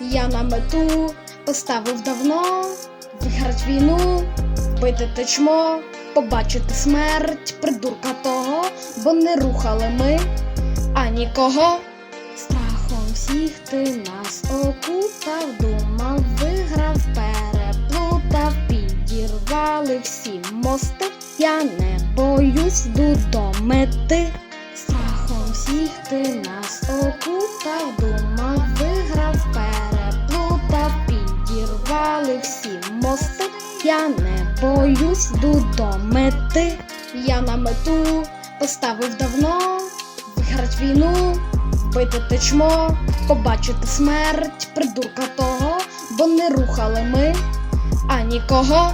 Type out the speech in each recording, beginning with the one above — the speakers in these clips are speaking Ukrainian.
Я на мету поставив давно виграть війну, вбити течмо, побачити смерть, придурка того, бо не рухали ми, а нікого. Страхом всіх ти нас окутав, думав, виграв, переплутав, підірвали всі мости. Я не боюсь, йду до мети. Страхом всіх ти нас окутав, думав, підірвали всі мости. Я не боюсь, до мети. Я на мету поставив давно виграть війну, вбити течмо, побачити смерть, придурка того, бо не рухали ми, а нікого.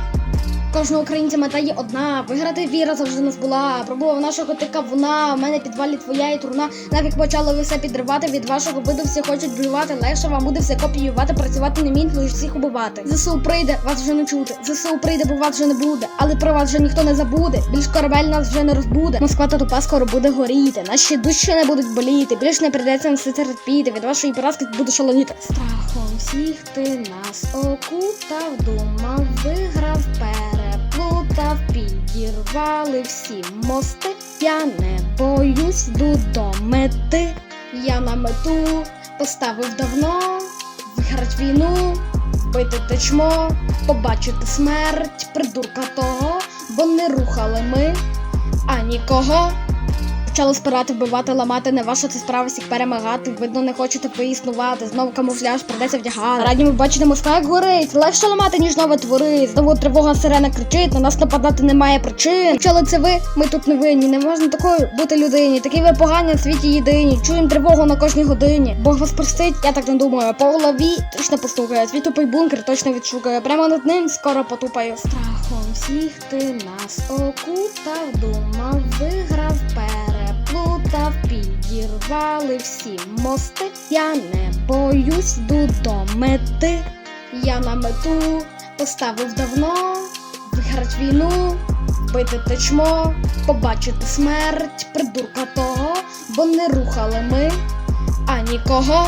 Кожного українця мета є одна. Виграти віра завжди нас була. Пробував нашого тика вона. В мене підвалі твоя і турна. Навік почали ви все підривати. Від вашого виду всі хочуть блювати. Легше вам буде все копіювати, працювати не міг, лише всіх убивати. ЗСУ прийде, вас вже не чути. ЗСУ прийде, бо вас вже не буде. Але про вас вже ніхто не забуде. Більш корабель нас вже не розбуде. Москва та тупа скоро буде горіти. Наші душі не будуть боліти. Більш не прийдеться нам все терпіти. Від вашої поразки буду шалоніти. Страхом всіх ти нас окутав, думав, виграв, переплутав, підірвали всі мости. Я не боюсь, до мети. Я на мету поставив давно виграть війну, бити течмо, побачити смерть, придурка того, бо не рухали ми, а нікого. Почали спирати, вбивати, ламати, не ваша це справа всіх перемагати. Видно, не хочете ви існувати. Знову камуфляж придеться вдягати. Раді ми бачите, Москва як горить. Легше ламати, ніж нове творить. Знову тривога сирена кричить, на нас нападати немає причин. Почали це ви, ми тут не винні. Не можна такою бути людині. Такі ви погані в світі єдині. Чуємо тривогу на кожній годині. Бог вас простить, я так не думаю. По голові точно постукає. Свій тупий бункер точно відшукає. Прямо над ним скоро потупаю. Страхом всіх ти нас окутав, думав, виграв, підірвали всі мости. Я не боюсь, до мети. Я на мету поставив давно виграть війну, вбити течмо, побачити смерть, придурка того, бо не рухали ми, а нікого.